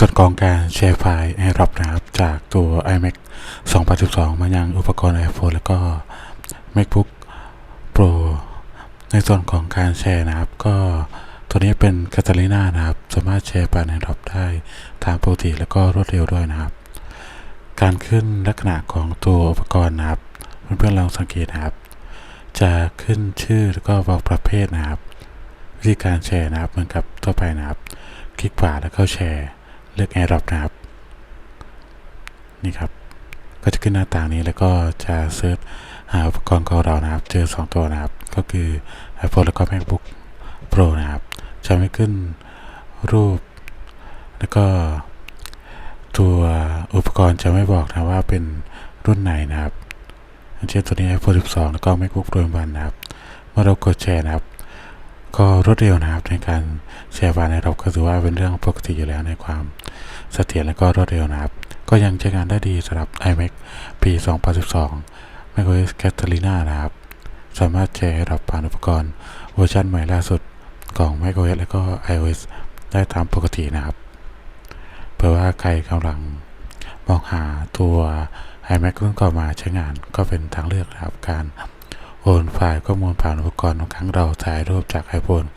ส่วนของการแชร์ไฟล์ให้รับนะครับ จากตัว iMac 2012 มายังอุปกรณ์ iPhone แล้วก็ MacBook Pro ในส่วนของการแชร์นะครับ ก็ตัวนี้เป็น c a t a l i n a นะครับ สามารถแชร์ไฟล์ในรับได้ตามปกติแล้วก็รวดเร็วด้วยนะครับ การขึ้นลักษณะของตัวอุปกรณ์นะครับ เพื่อนๆลองสังเกตนะครับ จะขึ้นชื่อแล้วก็บอกประเภทนะครับ วิธีการแชร์นะครับเหมือนกับทั่วไปนะครับ คลิกขวาแล้วก็แชร์ เลือกแอร์ดรอปนะครับ นี่ครับ ก็จะขึ้นหน้าต่างนี้แล้วก็จะเซิร์ชหาอุปกรณ์ของเรานะครับ เจอ 2 ตัวนะครับ ก็คือ iPhone แล้วก็ MacBook Pro นะครับ จะไม่ขึ้นรูป แล้วก็ตัวอุปกรณ์จะไม่บอกนะว่าเป็นรุ่นไหนนะครับเช่นตัวนี้ iPhone 12 แล้วก็ MacBook Pro 1นะครับ เมื่อเรากดแชร์นะครับ ก็รวดเร็วนะครับในการแชร์ไฟล์ในเราก็ถือว่าเป็นเรื่องปกติอยู่แล้วในความเสถียรและก็รวดเร็วนะครับ ก็ยังใช้งานได้ดีสำหรับ iMac ปี 2012 macOS Catalina นะครับ สามารถแชร์รับผ่านอุปกรณ์เวอร์ชันใหม่ล่าสุดของ macOS และก็ iOS ได้ตามปกตินะครับ เผื่อว่าใครกำลังมองหาตัว iMac รุ่นก่อนมาใช้งานก็เป็นทางเลือกนะครับการ โอนไฟล์ข้อมูลผ่านอุปกรณ์ของครั้งเราถ่ายรูปจาก iPhone